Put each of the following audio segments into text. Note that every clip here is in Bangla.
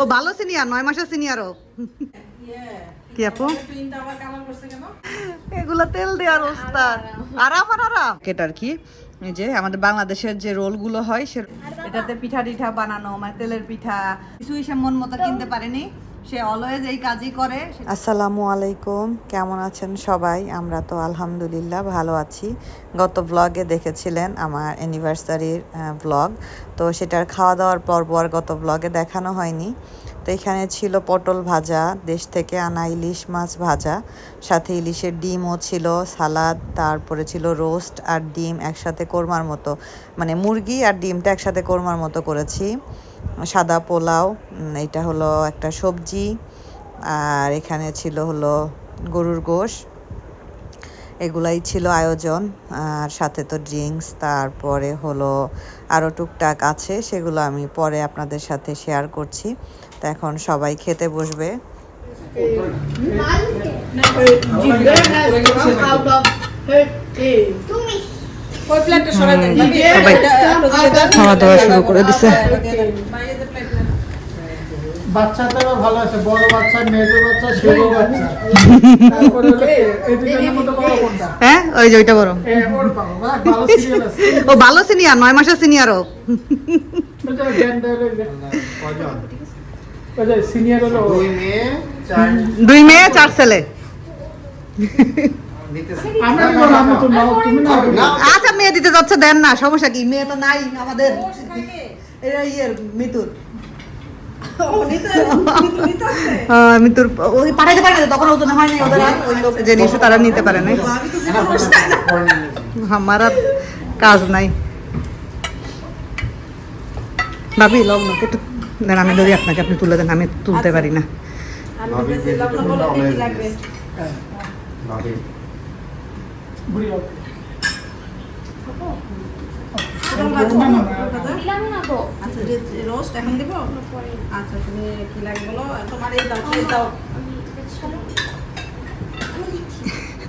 ও ভালো সিনিয়র নয় মাসের সিনিয়রও কি আপু? এগুলো তেল দেওয়ার ওস্তাদ। আরাম আর আরাম। কেটার কি? এই যে আমাদের বাংলাদেশের যে রোলগুলো হয় সে এটাতে পিঠা টিঠা বানানো মানে তেলের পিঠা কিছুই সে মন মতো কিনতে পারেনি। সে অলওয়েজ এই কাজই করে আসসালামু আলাইকুম, কেমন আছেন সবাই? আমরা তো আলহামদুলিল্লাহ ভালো আছি। গত ব্লগে দেখেছিলেন আমার অ্যানিভার্সারির ব্লগ তো সেটার খাওয়া দাওয়ার পর্ব আর গত ব্লগে দেখানো হয়নি। তো এখানে ছিল পটল ভাজা, দেশ থেকে আনা ইলিশ মাছ ভাজা। সাথে ইলিশের ডিমও ছিল, সালাদ, তারপরে ছিল রোস্ট আর ডিম একসাথে কোরমার মতো। মানে মুরগি আর ডিমটা একসাথে কোরমার মতো করেছি। সাদা পোলাও এটা হলো একটা সবজি, আর এখানে ছিল হলো গরুর গোশ এগুলাই ছিল আয়োজন, আর সাথে তো ড্রিঙ্কস, তারপরে হলো আরও টুকটাক আছে, সেগুলো আমি পরে আপনাদের সাথে শেয়ার করছি তো এখন সবাই খেতে বসবে cave. সবাই খাওয়া দাওয়া শুরু করে দিছে। ভালো আছে বড় বাচ্চা বাচ্চা বাচ্চা। হ্যাঁ ওই যে ওইটা বড়। ও ভালো সিনিয়র নয় মাসের সিনিয়রও দুই মেয়ে চার ছেলে। আচ্ছা মেয়ে দিতে যাচ্ছে দেন না সমস্যা কি? মেয়ে তো নাই আমাদের। ইয়ের মিতুর। হ্যাঁ, মিতুর ওই পাঠাইতে পারে না তখন ওজন হয়নি ওদের ওই লোক যে নিশ্চয় তারা নিতে পারে না আমার কাজ নাই। ভাবি লগ্ন একটু দেন আমি ধরি আপনাকে আপনি তুলে দেন আমি তুলতে পারি না বুড়ি হোক। দিলাম না তো আচ্ছা যে রোস্ট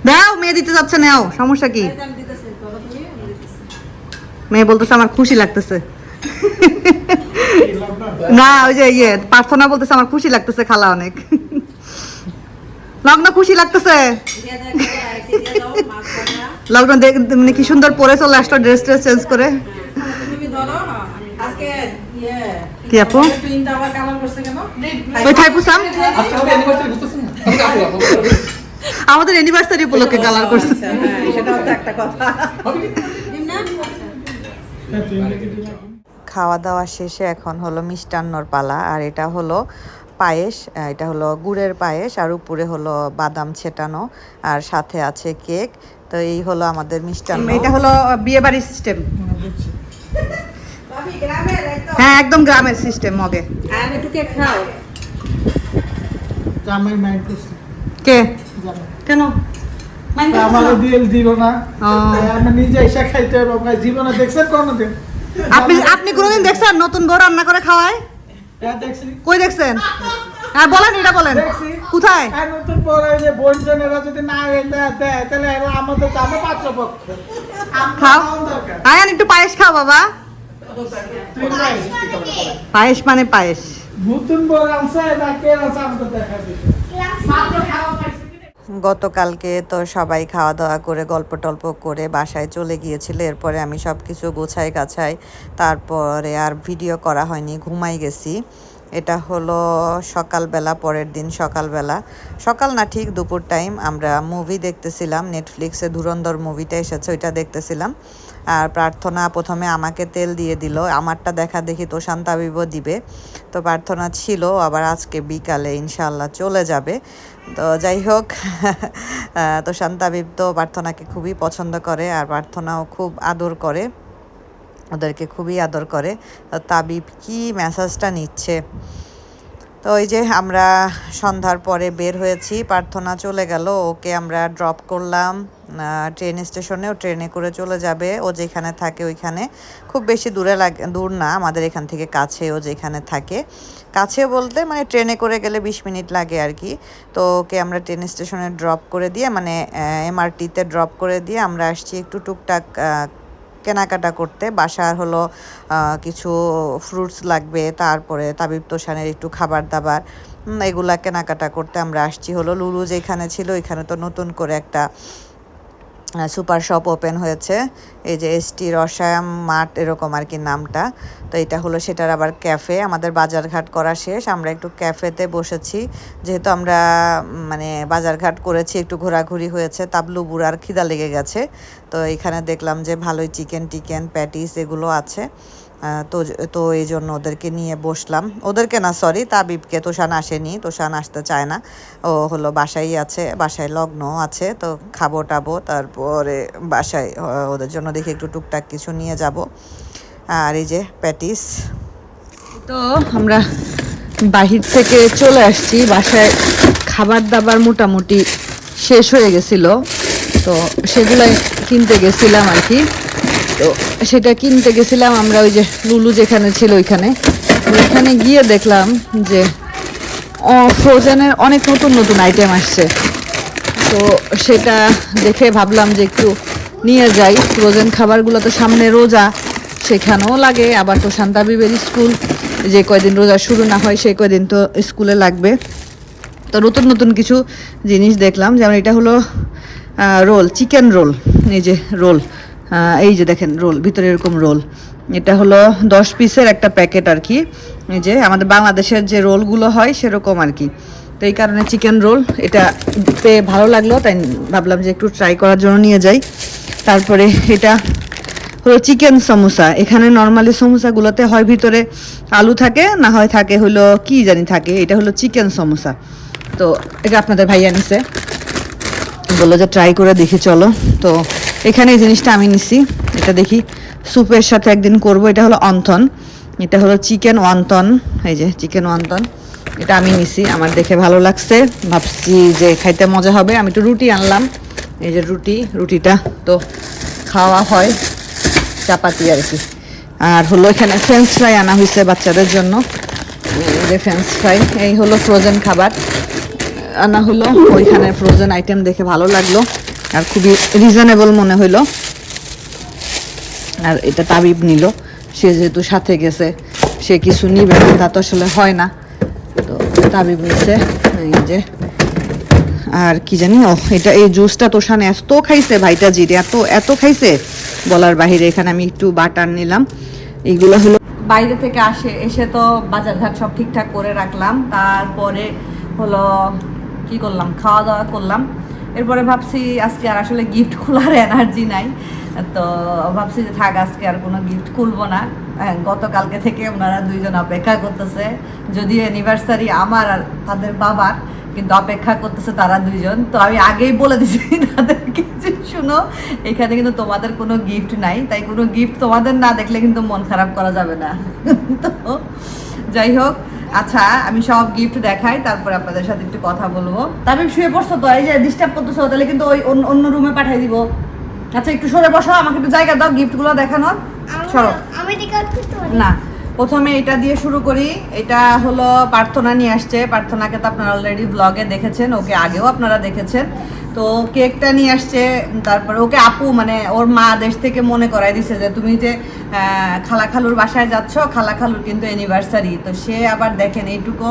দাও, মেয়ে দিতে যাচ্ছে, নাও। সমস্যা কি? মেয়ে বলতেছে, আমার খুশি লাগতেছে। না, ওই যে ইয়ে প্রার্থনা বলতেছে, আমার খুশি লাগতেছে, খালা অনেক। লগ্ন খুশি লাগতেছে লগ্ন মানে কি সুন্দর পরে চলে আসলো ড্রেস ট্রেস চেঞ্জ করে কি আপু? ওই থাইপুসাম আমাদের অ্যানিভার্সারি উপলক্ষে কালার করছে। খাওয়া দাওয়া শেষে এখন হলো মিষ্টান্নর পালা, আর এটা হলো পায়েস এটা হলো গুড়ের পায়েস আর উপরে হলো বাদাম ছেটানো আর সাথে আছে কেক। তো এই হলো আমাদের মিষ্টান্ন। এটা হলো বিয়ে বাড়ির সিস্টেম হ্যাঁ, গ্রামের একদম হ্যাঁ গ্রামের সিস্টেম মগে। আর একটু কেক খাও। জামাই মাইন্ড করছে কে? কেন? হবে আপনি আপনি কোনোদিন দেখছেন নতুন বউ রান্না করে খাওয়ায়? কই দেখছেন? হ্যাঁ বলেন এটা বলেন। দেখছি। কোথায়? আর নতুন পরে যে বোনজনেরা যদি না তাহলে আমাদের তো আমরা পাত্রপক্ষ খাও। আয়ান একটু পায়েস খাও বাবা। পায়েস মানে পায়েস। নতুন বউ আনছে না কে আনছে আমাদের দেখা দিবে গতকালকে তো সবাই খাওয়া দাওয়া করে গল্প টল্প করে বাসায় চলে গিয়েছিল। এরপরে আমি সব কিছু গোছাই গাছাই তারপরে আর ভিডিও করা হয়নি, ঘুমাই গেছি। এটা হলো সকালবেলা, পরের দিন সকালবেলা। সকাল না ঠিক দুপুর টাইম আমরা মুভি দেখতেছিলাম নেটফ্লিক্সে ধুরন্ধর মুভিটা এসেছে, ওইটা দেখতেছিলাম। আর প্রার্থনা প্রথমে আমাকে তেল দিয়ে দিল, আমারটা দেখা দেখি তো শান্তাবিব দিবে। তো প্রার্থনা ছিল, আবার আজকে বিকালে ইনশাল্লাহ চলে যাবে। তো যাই হোক তো শান্তাবিব তো প্রার্থনাকে খুবই পছন্দ করে আর প্রার্থনাও খুব আদর করে, ওদেরকে খুবই আদর করে। তাবিব কি ম্যাসাজটা নিচ্ছে? তো ওই যে আমরা সন্ধ্যার পরে বের হয়েছি, প্রার্থনা চলে গেল, ওকে আমরা ড্রপ করলাম ট্রেন স্টেশনে ও ট্রেনে করে চলে যাবে, ও যেখানে থাকে ওইখানে। খুব বেশি দূরে লাগে, দূর না, আমাদের এখান থেকে কাছে ও যেখানে থাকে। কাছে বলতে মানে ট্রেনে করে গেলে বিশ মিনিট লাগে আর কি। তো ওকে আমরা ট্রেন স্টেশনে ড্রপ করে দিয়ে মানে এমআরটিতে ড্রপ করে দিয়ে আমরা আসছি একটু টুকটাক কেনাকাটা করতে। বাসার হলো কিছু ফ্রুটস লাগবে, তারপরে তাবিব তোষানের একটু খাবার দাবার এগুলা কেনাকাটা করতে আমরা আসছি। হলো লুলু যেখানে ছিল ওইখানে তো নতুন করে একটা সুপার শপ ওপেন হয়েছে। এই যে এসটি রসায়ন মাঠ এরকম আর কি নামটা। তো এটা হলো সেটার আবার ক্যাফে। আমাদের বাজারঘাট করা শেষ। আমরা একটু ক্যাফেতে বসেছি। যেহেতু আমরা মানে বাজারঘাট করেছি, একটু ঘোরাঘুরি হয়েছে, তাবলু বুড়ার খিদা লেগে গেছে। তো এখানে দেখলাম যে ভালোই চিকেন টিকেন, প্যাটিস এগুলো আছে। তো তো এই জন্য ওদেরকে নিয়ে বসলাম। ওদেরকে না সরি তাবিবকে তোষান আসেনি, তোষান আসতে চায় না। ও হলো বাসায় আছে, বাসায় লগ্ন আছে, তো খাব টাবো, তারপরে বাসায় ওদের জন্য দেখি একটু টুকটাক কিছু নিয়ে যাব। আর এই যে প্যাটিস। তো আমরা বাহির থেকে চলে আসছি, বাসায় খাবার দাবার মোটামুটি শেষ হয়ে গেছিল, তো সেগুলাই কিনতে গেছিলাম আর কি। তো সেটা কিনতে গেছিলাম আমরা ওই যে লুলু যেখানে ছিল ওইখানে। ওইখানে গিয়ে দেখলাম যে ফ্রোজেনের অনেক নতুন নতুন আইটেম আসছে। তো সেটা দেখে ভাবলাম যে একটু নিয়ে যাই। ফ্রোজেন খাবারগুলো তো সামনে রোজা, সেখানেও লাগে। আবার তো শান্তাবিবের স্কুল যে কয়দিন রোজা শুরু না হয় সেই কয়দিন তো স্কুলে লাগবে। তো নতুন নতুন কিছু জিনিস দেখলাম। যেমন এটা হলো রোল চিকেন রোল এই যে রোল এই যে দেখেন রোল, ভিতরে এরকম রোল। এটা হলো দশ পিসের একটা প্যাকেট আর কি। এই যে আমাদের বাংলাদেশের যে রোলগুলো হয় সেরকম আর কি। তো এই কারণে চিকেন রোল, এটা পেয়ে ভালো লাগল, তাই ভাবলাম যে একটু ট্রাই করার জন্য নিয়ে যাই। তারপরে এটা হলো চিকেন সমোসা। এখানে নর্মালি সমোসাগুলোতে হয় ভিতরে আলু থাকে, না হয় থাকে হলো কি জানি থাকে, এটা হলো চিকেন সমোসা। তো এটা আপনাদের ভাইয়া নিছে, বলল যে ট্রাই করে দেখি চলো। তো এখানে এই জিনিসটা আমি নিছি। এটা দেখি। স্যুপের সাথে একদিন করব। এটা হলো অন্থন এটা হলো চিকেন ওয়ান্তন এই যে, চিকেন ওয়ান্তন এটা আমি নিছি। আমার দেখে ভালো লাগছে। ভাবছি যে খাইতে মজা হবে। আমি একটু রুটি আনলাম। এই যে রুটি, রুটিটা তো খাওয়া হয়। চাপাতি আর কি। আর হলো এখানে ফ্রেঞ্চ ফ্রাই আনা হয়েছে বাচ্চাদের জন্য। এই যে ফ্রেঞ্চ ফ্রাই এই হলো ফ্রোজেন খাবার। আনা হলো। ওইখানে ফ্রোজেন আইটেম দেখে ভালো লাগল। আর খুবই রিজনেবল মনে হইল। আর এটা তাবিব নিল। সে যেহেতু সাথে গেছে, সে কিছু নিবে তা তো আসলে হয় না। তো তাবিব নিছে এই যে। আর কি জানি ও এটা এই জুসটা তো সানে এত খাইছে ভাইটা জিরে, এত এত খাইছে বলার বাহিরে। এখানে আমি একটু বাটার নিলাম। এইগুলো হলো বাইরে থেকে আসে, এসে তো বাজারঘাট সব ঠিকঠাক করে রাখলাম। তারপরে হলো কি করলাম? খাওয়া দাওয়া করলাম। এরপরে ভাবছি আজকে আর আসলে গিফট খোলার এনার্জি নাই। তো ভাবছি যে থাক আজকে আর কোনো গিফট খুলবো না। হ্যাঁ, গতকালকে থেকে ওনারা দুইজন অপেক্ষা করতেছে। যদিও অ্যানিভার্সারি আমার আর তাদের বাবার কিন্তু অপেক্ষা করতেছে তারা দুইজন। তো আমি আগেই বলে দিছি তাদেরকে যে শুনো এখানে কিন্তু তোমাদের কোনো গিফট নাই। তাই কোনো গিফট তোমাদের না দেখলে কিন্তু মন খারাপ করা যাবে না। তো যাই হোক আচ্ছা আমি সব গিফট দেখাই তারপর আপনাদের সাথে একটু কথা বলব। তবে শুয়ে পড়ছো তো এই যে ডিস্টার্ব করতেছো তাহলে কিন্তু ওই অন্য- রুমে পাঠিয়ে দিব। আচ্ছা একটু সরে বসো আমাকে একটু জায়গা দাও গিফটগুলো দেখানোর। সরো। পারি না। প্রথমে এটা দিয়ে শুরু করি। এটা হলো প্রার্থনা নিয়ে আসছে। প্রার্থনাকে তো আপনারা অলরেডি ব্লগে দেখেছেন, ওকে আগেও আপনারা দেখেছেন। তো কেকটা নিয়ে আসছে, তারপরে ওকে আপু মানে ওর মা দেশ থেকে মনে করাই দিছে যে, তুমি যে খালা খালুর বাসায় যাচ্ছ খালা খালুর কিন্তু অ্যানিভার্সারি তো সে আবার দেখেন, এইটুকু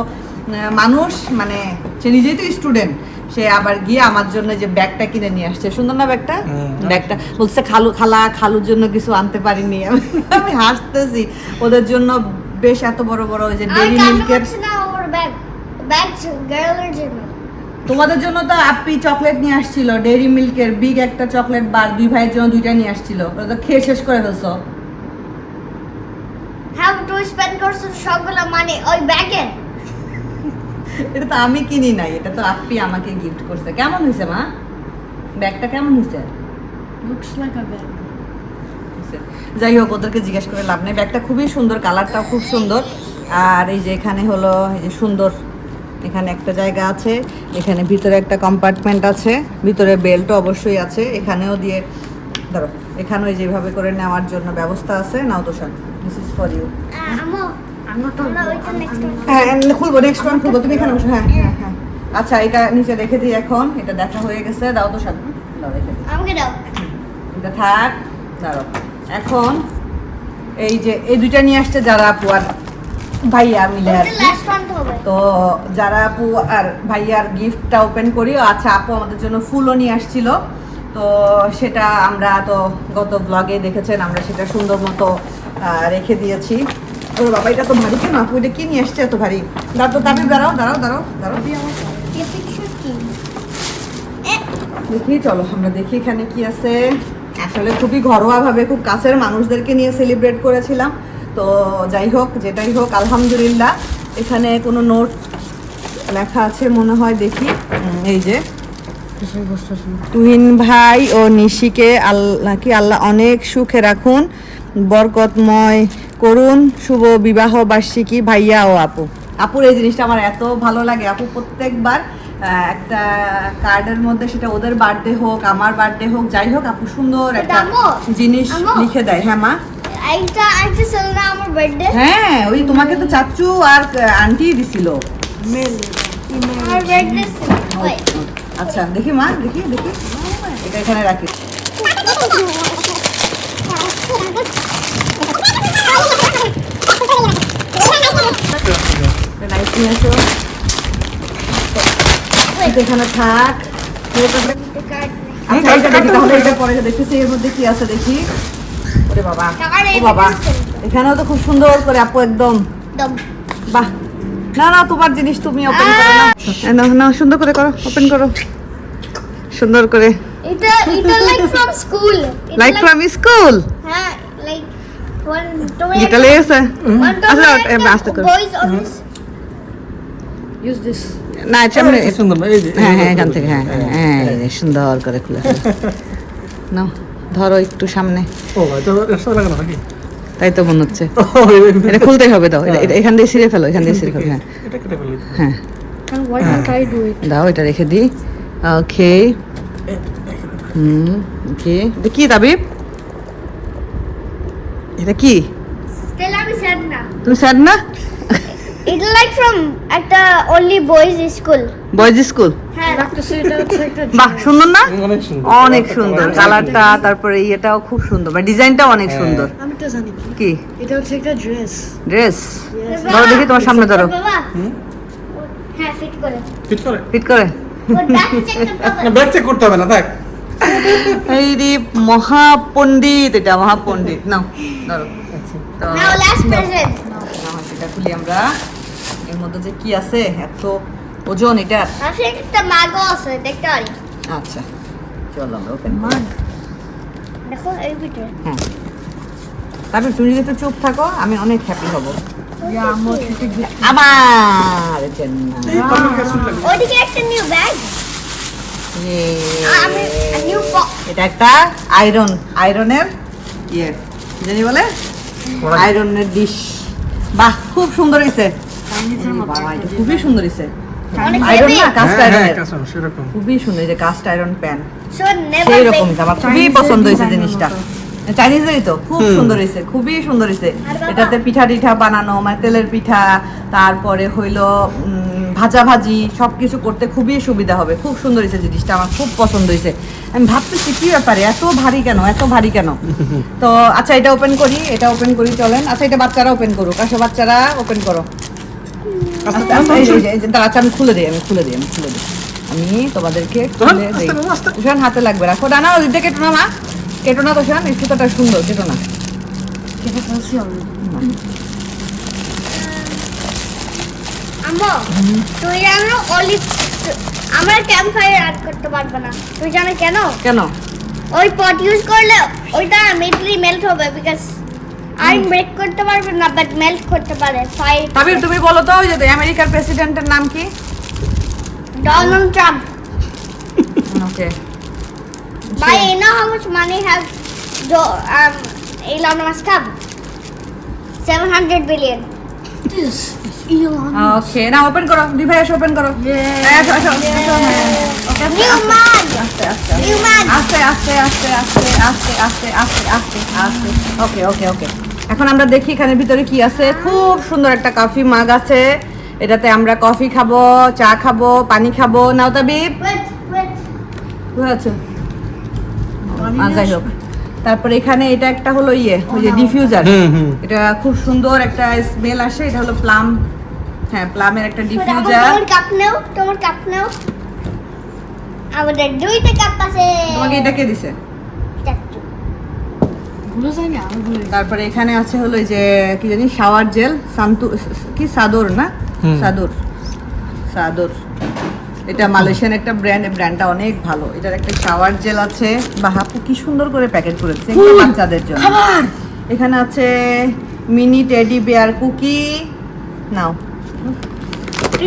মানুষ মানে সে নিজেই তো স্টুডেন্ট সে আবার গিয়ে আমার জন্য যে ব্যাগটা কিনে নিয়ে আসছে। সুন্দর না ব্যাগটা? ব্যাগটা। বলছে খালু খালা খালুর জন্য কিছু আনতে পারিনি। আমি- হাসতেছি। ওদের জন্য বেশ এত বড় বড় ওই যে ডেরি মিল্কের করছি না ওর ব্যাগ? ব্যাগ গার্লের জন্য। তোমাদের জন্য তো আপ্পি চকলেট নিয়ে আসছিল ডেরি মিল্কের বিগ একটা চকলেট বার দুই ভাইয়ের জন্য দুইটা নিয়ে আসছিল। ওটা তো খেয়ে শেষ করে ফেলছো। হ্যাঁ তুই স্পেন্ড করছ সবগুলো মানে ওই ব্যাগে? এটা তো আমি কিনি নাই এটা তো আপনি আমাকে গিফট করছে। কেমন হয়েছে মা? ব্যাগটা কেমন হয়েছে? লুকস লাইক আ ব্যাগ যাই হোক ওদেরকে জিজ্ঞেস করে লাভ নেই। ব্যাগটা খুবই সুন্দর কালারটাও খুব সুন্দর। আর এই যে এখানে হলো এই যে সুন্দর এখানে একটা জায়গা আছে এখানে ভিতরে একটা কম্পার্টমেন্ট আছে ভিতরে বেল্টও অবশ্যই আছে। এখানেও দিয়ে ধরো এখানেও যেভাবে করে নেওয়ার জন্য ব্যবস্থা আছে। নাও তো Shaan this is for you হ্যাঁ খুলবো নেক্সট ওয়ান খুলবো তুমি এখানে বসো হ্যাঁ হ্যাঁ হ্যাঁ। আচ্ছা এটা নিচে রেখে দিই এখন এটা দেখা হয়ে গেছে দাও তো শান দাও রেখে দিই। আমাকে দাও। এটা থাক দাঁড়াও। এখন এই যে এই দুইটা নিয়ে আসছে যারা আপু আর ভাইয়া মিলে আর তো যারা আপু আর ভাইয়ার গিফটটা ওপেন করি আচ্ছা আপু আমাদের জন্য ফুলও নিয়ে আসছিল। তো সেটা আমরা তো গত ব্লগে দেখেছেন আমরা সেটা সুন্দর মতো রেখে দিয়েছি। ও বাবা এটা তো ভারী কেন? আপু এটা কি নিয়ে আসছে এত ভারী? দাঁড়াও তো তাবিব দাঁড়াও দাঁড়াও দাঁড়াও দাঁড়াও। পিকচার কি? দেখি চলো আমরা দেখি এখানে কি আছে। আসলে খুবই ঘরোয়াভাবে খুব কাছের মানুষদেরকে নিয়ে সেলিব্রেট করেছিলাম। তো যাই হোক যেটাই হোক আলহামদুলিল্লাহ। এখানে কোনো নোট লেখা আছে মনে হয় দেখি। এই যে তুহিন ভাই ও নিশিকে আল্লাহ কি আল্লাহ অনেক সুখে রাখুন বরকতময় করুন শুভ বিবাহ বার্ষিকী ভাইয়া ও আপু। আপুর এই জিনিসটা আমার এত ভালো লাগে। আপু প্রত্যেকবার একটা কার্ডের মধ্যে সেটা ওদের বার্থডে হোক আমার বার্থডে হোক যাই হোক আপু সুন্দর একটা জিনিস লিখে দেয়। হ্যাঁ মা? হ্যাঁ ওই তোমাকে তো চাচু আর আন্টি দিছিল। আচ্ছা দেখি মা দেখি দেখি। এটা এখানে রাখি। এখানে থাক। আচ্ছা এটা দেখি তাহলে এটা পরে দেখতেছি এর মধ্যে কি আছে দেখি। ওরে বাবা ও বাবা। এখানেও তো খুব সুন্দর করে আপু একদম। বাহ না না তোমার জিনিস তুমি ওপেন করো না। না সুন্দর করে করো ওপেন করো। সুন্দর করে। এটা এটা like from school like from school হ্যাঁ লাইক ওয়ান তুমি যেটা লেগেছে? আচ্ছা, আস্তে করো। ইউজ দিস না এটা সুন্দর এই যে হ্যাঁ হ্যাঁ এখান থেকে হ্যাঁ হ্যাঁ সুন্দর করে খুলে। নাও ধরো একটু সামনে। ও এটা একশো লাগে নাকি? তাই তো মনে হচ্ছে। এটা খুলতেই হবে দাও। এটা- এটা- এখান দিয়ে ছিঁড়ে ফেলো এখান দিয়ে ছিঁড়ে ফেলো হ্যাঁ। এটা কেটে ফেলি হ্যাঁ। Why can't I do it? দাও এটা রেখে দিই। ওকে হুম ওকে এটা কি তাবিব? এটা কি? তুমি স্যাড না? এটা লাইক ফ্রম একটা only boys school boys school হ্যাঁ। বাহ সুন্দর না? অনেক সুন্দর। কালারটা তারপরে ইয়েটাও খুব সুন্দর। বা ডিজাইনটাও অনেক সুন্দর। আমি তো জানি কি? এটা হচ্ছে একটা ড্রেস ড্রেস ধরো দেখি তোমার সামনে ধরো। হ্যাঁ ফিট করে। ফিট করে? ব্যাক চেক করতে হবে। না ব্যাগ চেক করতে হবে না দেখ। এই রে মহাপণ্ডিত এটা মহাপণ্ডিত। নাও ধরো। তো নাও। লাস্ট প্রেজেন্ট সেটা খুলি আমরা। এর মধ্যে যে কি আছে? এত ওজন এটা? একটা মাগও আছে দেখতে পারি। আচ্ছা চলো আমরা ওপেন দেখো এই ভিতরে। হ্যাঁ। তারপর তুমি যদি একটু চুপ থাকো আমি অনেক হ্যাপি হব। আমার ওইদিকে একটা নিউ ব্যাগ এটা একটা আয়রন আয়রনের ইয়ে জানি বলে? আয়রনের ডিশ বাহ খুব সুন্দর হয়েছে খুবই সুন্দর হয়েছে আয়রন না কাস্ট হ্যাঁ হ্যাঁ খুবই সুন্দর যে কাস্ট আয়রন প্যান সেই রকম আমার খুবই পছন্দ হয়েছে জিনিসটা। চাইনিজেরই তো খুব সুন্দর হয়েছে খুবই সুন্দর হয়েছে এটাতে পিঠা টিঠা বানানো মানে তেলের পিঠা তারপরে হইল উম, ভাজা ভাজি সব কিছু করতে খুবই সুবিধা হবে। খুব সুন্দর হয়েছে জিনিসটা আমার খুব পছন্দ হয়েছে। আমি ভাবতেছি কি ব্যাপারে? এত ভারী কেন? এত ভারী কেন? তো আচ্ছা এটা ওপেন করি এটা ওপেন করি চলেন। আচ্ছা এটা বাচ্চারা ওপেন করুক। আসো বাচ্চারা ওপেন করো। আচ্ছা আমি খুলে দিই আমি খুলে দিই আমি খুলে দিই। আমি তোমাদেরকে খুলে দিই। তুষান হাতে লাগবে রাখো। ডানা ওই দিকে কেটো না মা। কেটো না তুষান এই সুতোটা সুন্দর কেটো না। কেটে আম্মু তুই জানো অলিভ আমরা ক্যাম্প ফায়ার অ্যাড করতে পারব না। তুই জানো কেন? কেন? ওই পট ইউজ করলে ওইটা ইমিডিয়েটলি মেল্ট হবে বিকজ আইন ব্রেক করতে পারবে না বাট মেল্ট করতে পারে। ফায়ার তাবির তুমি বলো তো ওই যে আমেরিকার প্রেসিডেন্টের নাম কি? Donald Trump okay By you know how much money has Do, um, Elon Musk have? 700 billion. Okay না ওপেন করো দুই ভাই ওপেন করো আসো, আসো, আসো, হ্যাঁ। Okay, New mug! আস্তে আস্তে আস্তে আস্তে আস্তে আস্তে আস্তে আস্তে আস্তে আস্তে আস্তে ওকে ওকে ওকে এখন আমরা দেখি এখানে ভিতরে কি আছে খুব সুন্দর একটা কফি মাগ আছে এটাতে আমরা কফি খাব চা খাব পানি খাব নাও wait. বুঝতে যাই হোক তারপরে এখানে এটা একটা হলো ইয়ে ওই যে ডিফিউজার হুম, হুম। এটা খুব সুন্দর একটা স্মেল আসে এটা হলো প্লাম হ্যাঁ প্লামের একটা ডিফিউজার তোমার কাপ নেও তোমার কাপ নেও। আমাদের দুইটা কাপ আছে। তোমাকে এটা কে দিছে। তারপরে এখানে আছে হলো এই যে কি জানি শাওয়ার জেল সান্তু কি সাদর না? সাদর। সাদর। এটা মালয়েশিয়ান একটা ব্র্যান্ড ব্র্যান্ডটা অনেক ভালো। এটার একটা শাওয়ার জেল আছে। বাহাপু কি সুন্দর করে প্যাকেট করেছে। বাচ্চাদের জন্য। এখানে আছে মিনি টেডি বেয়ার কুকি নাও।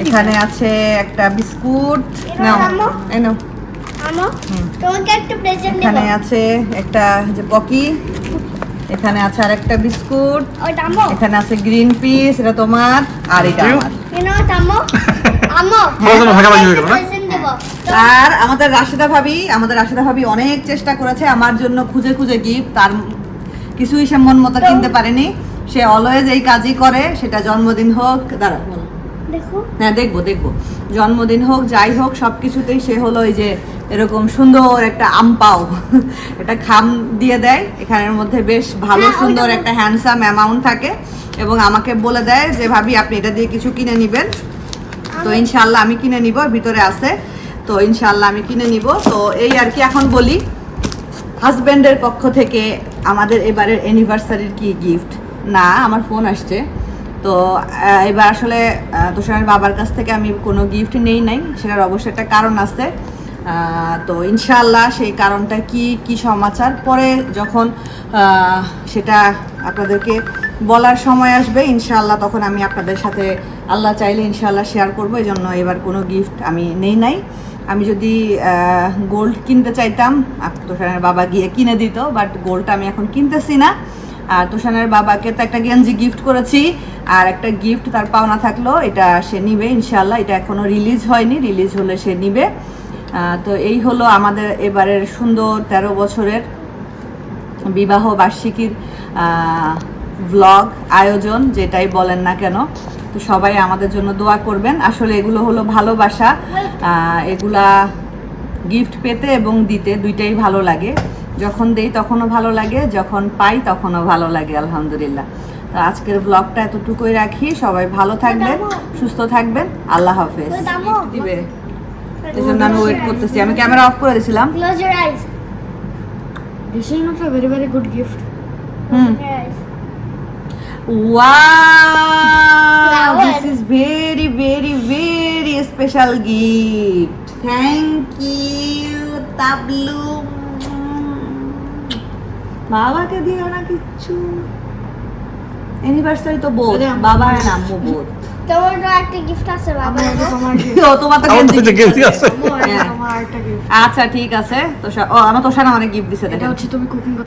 এখানে আছে একটা বিস্কুট নাও? এই নাও। এখানে আছে একটা যে পকি এখানে আছে আর একটা বিস্কুট এখানে আছে গ্রিন পিস এটা তোমার আর এটা আর আমাদের রাশিদা ভাবি আমাদের রাশিদা ভাবি অনেক চেষ্টা করেছে আমার জন্য খুঁজে খুঁজে গিফট তার কিছুই সে মন মতো কিনতে পারেনি। সে অলওয়েজ এই কাজই করে সেটা জন্মদিন হোক দাঁড়া হ্যাঁ দেখব দেখব। জন্মদিন হোক যাই হোক সব কিছুতেই সে হলো ওই যে এরকম সুন্দর একটা আম পাও। একটা খাম দিয়ে দেয়। এখানের মধ্যে বেশ ভালো হ্যাঁ, সুন্দর একটা হ্যান্ডসাম অ্যামাউন্ট থাকে এবং আমাকে বলে দেয় যে ভাবি আপনি এটা দিয়ে কিছু কিনে নেবেন। তো ইনশাল্লাহ আমি কিনে নিব ভিতরে আছে। তো ইনশাল্লাহ আমি কিনে নিব। তো এই আর কি এখন বলি হাজব্যান্ডের পক্ষ থেকে আমাদের এবারের অ্যানিভার্সারির কি গিফট না আমার ফোন আসছে। তো এবার আসলে তুষারের বাবার কাছ থেকে আমি কোনো গিফট নেই নাই, সেটার অবশ্যই একটা কারণ আছে। তো ইনশাল্লাহ সেই কারণটা কি কি সমাচার? পরে যখন সেটা আপনাদেরকে বলার সময় আসবে ইনশাল্লাহ তখন আমি আপনাদের সাথে আল্লাহ চাইলে ইনশাল্লাহ শেয়ার করব এই জন্য এবার কোনো গিফট আমি নেই নাই। আমি যদি গোল্ড কিনতে চাইতাম তুষারের বাবা গিয়ে কিনে দিত বাট গোল্ডটা আমি এখন কিনতেছি না। আর তুষানের বাবাকে তো একটা গেঞ্জি গিফট করেছি আর একটা গিফট তার পাওনা থাকল এটা সে নিবে ইনশাল্লাহ এটা এখনও রিলিজ হয়নি রিলিজ হলে সে নিবে। তো এই হলো আমাদের এবারের সুন্দর তেরো বছরের বিবাহ বার্ষিকীর ব্লগ আয়োজন যেটাই বলেন না কেন। তো সবাই আমাদের জন্য দোয়া করবেন। আসলে এগুলো হলো ভালোবাসা। এগুলা গিফট পেতে এবং দিতে দুইটাই ভালো লাগে। যখন দেই তখনও ভালো লাগে যখন পাই তখনও ভালো লাগে আলহামদুলিল্লাহ তো আজকের ব্লগটা এতটুকুই রাখি সবাই ভালো থাকবেন সুস্থ থাকবেন আল্লাহ হাফেজ দিবে এই জন্য আমি ওয়েট করতেছি আমি ক্যামেরা অফ করে দিয়েছিলাম close your eyes. Hmm! Flower. This is very, very, very special gift. Thank you, Tablu. বাবাকে দিও না কিচ্ছু অ্যানিভার্সারি তো বোধ বাবার বাবা বোধ। তোমার তো একটা গিফট আছে বাবা। তোমার ও তো আছে। হ্যাঁ। আচ্ছা ঠিক আছে। তো ও আমার তোষান অনেক গিফট দিছে এটা হচ্ছে তুমি কুকিং